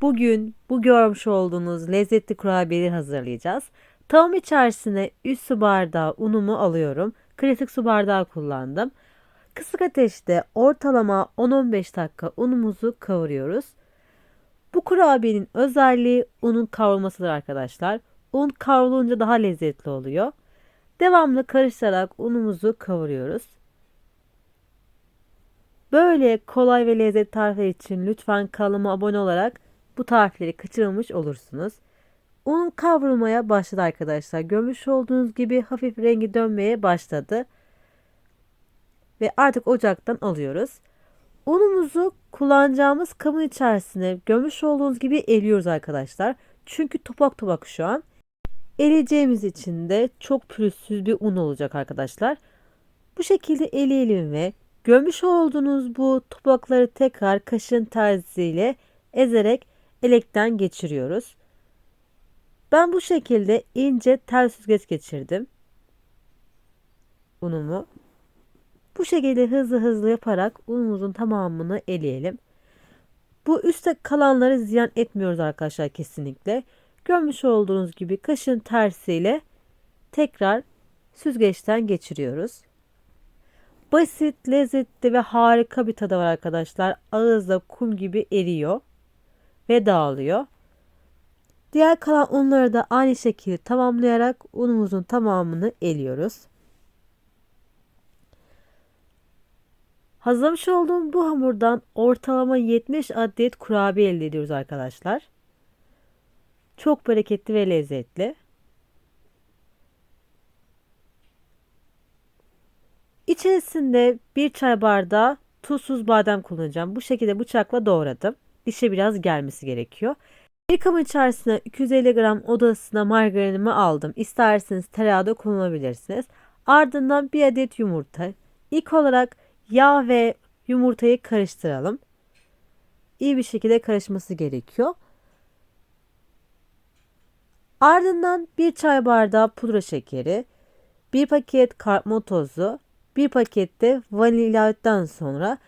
Bugün bu görmüş olduğunuz lezzetli kurabiyeleri hazırlayacağız. Tavam içerisine 3 su bardağı unumu alıyorum. Klasik su bardağı kullandım. Kısık ateşte ortalama 10-15 dakika unumuzu kavuruyoruz. Bu kurabiyenin özelliği unun kavrulmasıdır arkadaşlar. Un kavrulunca daha lezzetli oluyor. Devamlı karıştırarak unumuzu kavuruyoruz. Böyle kolay ve lezzetli tarifler için lütfen kanalıma abone olarak bu tarifleri kaçırmamış olursunuz. Un kavrulmaya başladı arkadaşlar. Görmüş olduğunuz gibi hafif rengi dönmeye başladı. Ve artık ocaktan alıyoruz. Unumuzu kullanacağımız kabın içerisine görmüş olduğunuz gibi eliyoruz arkadaşlar. Çünkü topak topak şu an. Eleyeceğimiz için de çok pürüzsüz bir un olacak arkadaşlar. Bu şekilde eleyelim ve görmüş olduğunuz bu topakları tekrar kaşın tersiyle ezerek elekten geçiriyoruz. Ben bu şekilde ince tel süzgeç geçirdim. Unumu. Bu şekilde hızlı hızlı yaparak unumuzun tamamını eleyelim. Bu üstte kalanları ziyan etmiyoruz arkadaşlar kesinlikle. Görmüş olduğunuz gibi kaşın tersiyle tekrar süzgeçten geçiriyoruz. Basit, lezzetli ve harika bir tadı var arkadaşlar. Ağızda kum gibi eriyor ve dağılıyor. Diğer kalan unları da aynı şekilde tamamlayarak unumuzun tamamını eliyoruz. Hazırlamış olduğum bu hamurdan ortalama 70 adet kurabiye elde ediyoruz arkadaşlar. Çok bereketli ve lezzetli. İçerisinde bir çay bardağı tuzsuz badem kullanacağım. Bu şekilde bıçakla doğradım. Dişe biraz gelmesi gerekiyor. Bir kabın içerisine 250 gram oda ısısına margarinimi aldım. İsterseniz tereyağı da kullanabilirsiniz. Ardından bir adet yumurta. İlk olarak yağ ve yumurtayı karıştıralım. İyi bir şekilde karışması gerekiyor. Ardından bir çay bardağı pudra şekeri, bir paket karbon tozu, bir paket de vanilyadan sonra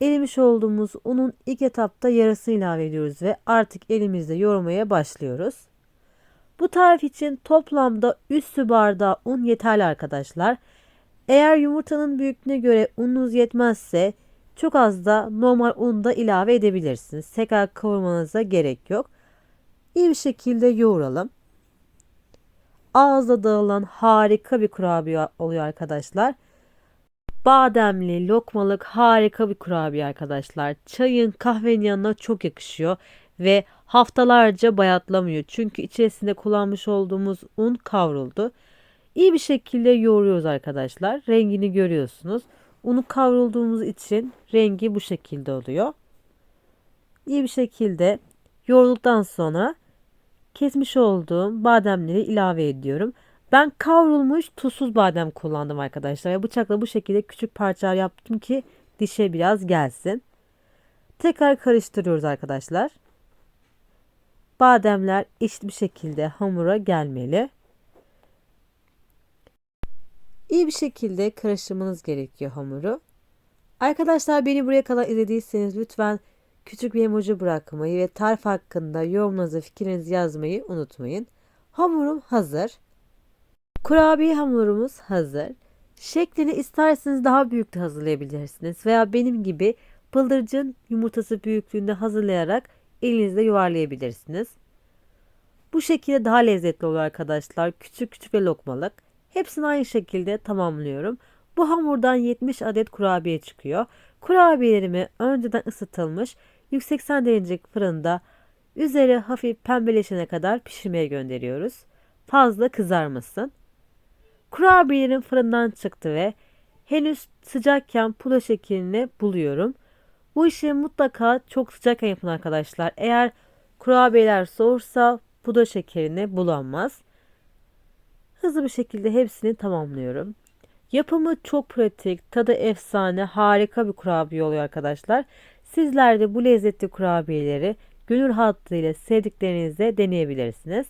erimiş olduğumuz unun ilk etapta yarısını ilave ediyoruz ve artık elimizde yoğurmaya başlıyoruz. Bu tarif için toplamda 3 su bardağı un yeterli arkadaşlar. Eğer yumurtanın büyüklüğüne göre ununuz yetmezse çok az da normal un da ilave edebilirsiniz. Tekrar kavurmanıza gerek yok. İyi bir şekilde yoğuralım. Ağızda dağılan harika bir kurabiye oluyor arkadaşlar. Bademli, lokmalık harika bir kurabiye arkadaşlar. Çayın, kahvenin yanına çok yakışıyor ve haftalarca bayatlamıyor. Çünkü içerisinde kullanmış olduğumuz un kavruldu. İyi bir şekilde yoğuruyoruz arkadaşlar. Rengini görüyorsunuz. Unu kavrulduğumuz için rengi bu şekilde oluyor. İyi bir şekilde yoğrulduktan sonra kesmiş olduğum bademleri ilave ediyorum. Ben kavrulmuş tuzsuz badem kullandım arkadaşlar. Ve bıçakla bu şekilde küçük parçalar yaptım ki dişe biraz gelsin. Tekrar karıştırıyoruz arkadaşlar. Bademler eşit bir şekilde hamura gelmeli. İyi bir şekilde karıştırmanız gerekiyor hamuru. Arkadaşlar beni buraya kadar izlediyseniz lütfen küçük bir emoji bırakmayı ve tarif hakkında yorumlarınızı fikrinizi yazmayı unutmayın. Hamurum hazır. Kurabiye hamurumuz hazır. Şeklini isterseniz daha büyük de hazırlayabilirsiniz veya benim gibi bıldırcın yumurtası büyüklüğünde hazırlayarak elinizde yuvarlayabilirsiniz. Bu şekilde daha lezzetli olur arkadaşlar. Küçük küçük ve lokmalık. Hepsini aynı şekilde tamamlıyorum. Bu hamurdan 70 adet kurabiye çıkıyor. Kurabiyelerimi önceden ısıtılmış 180 derecelik fırında üzeri hafif pembeleşene kadar pişirmeye gönderiyoruz. Fazla kızarmasın. Kurabiyelerim fırından çıktı ve henüz sıcakken pudra şekerini buluyorum. Bu işi mutlaka çok sıcakken yapın arkadaşlar. Eğer kurabiyeler soğursa pudra şekerini bulanmaz. Hızlı bir şekilde hepsini tamamlıyorum. Yapımı çok pratik, tadı efsane, harika bir kurabiye oluyor arkadaşlar. Sizler de bu lezzetli kurabiyeleri gönül rahatlığıyla sevdiklerinizle deneyebilirsiniz.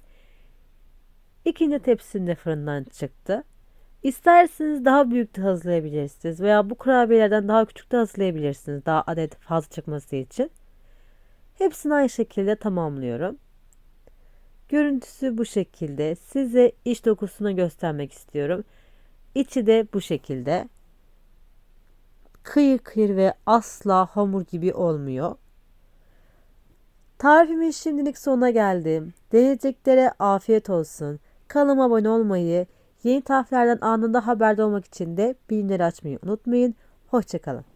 İkinci tepsinde fırından çıktı. İsterseniz daha büyük de hazırlayabilirsiniz veya bu kurabiyelerden daha küçük de hazırlayabilirsiniz. Daha adet fazla çıkması için. Hepsini aynı şekilde tamamlıyorum. Görüntüsü bu şekilde. Size iç dokusunu göstermek istiyorum. İçi de bu şekilde. Kıyır kıyır ve asla hamur gibi olmuyor. Tarifimin şimdilik sonuna geldim. Deneyeceklere afiyet olsun. Kanalıma abone olmayı, yeni tariflerden anında haberdar olmak için de bilimleri açmayı unutmayın. Hoşçakalın.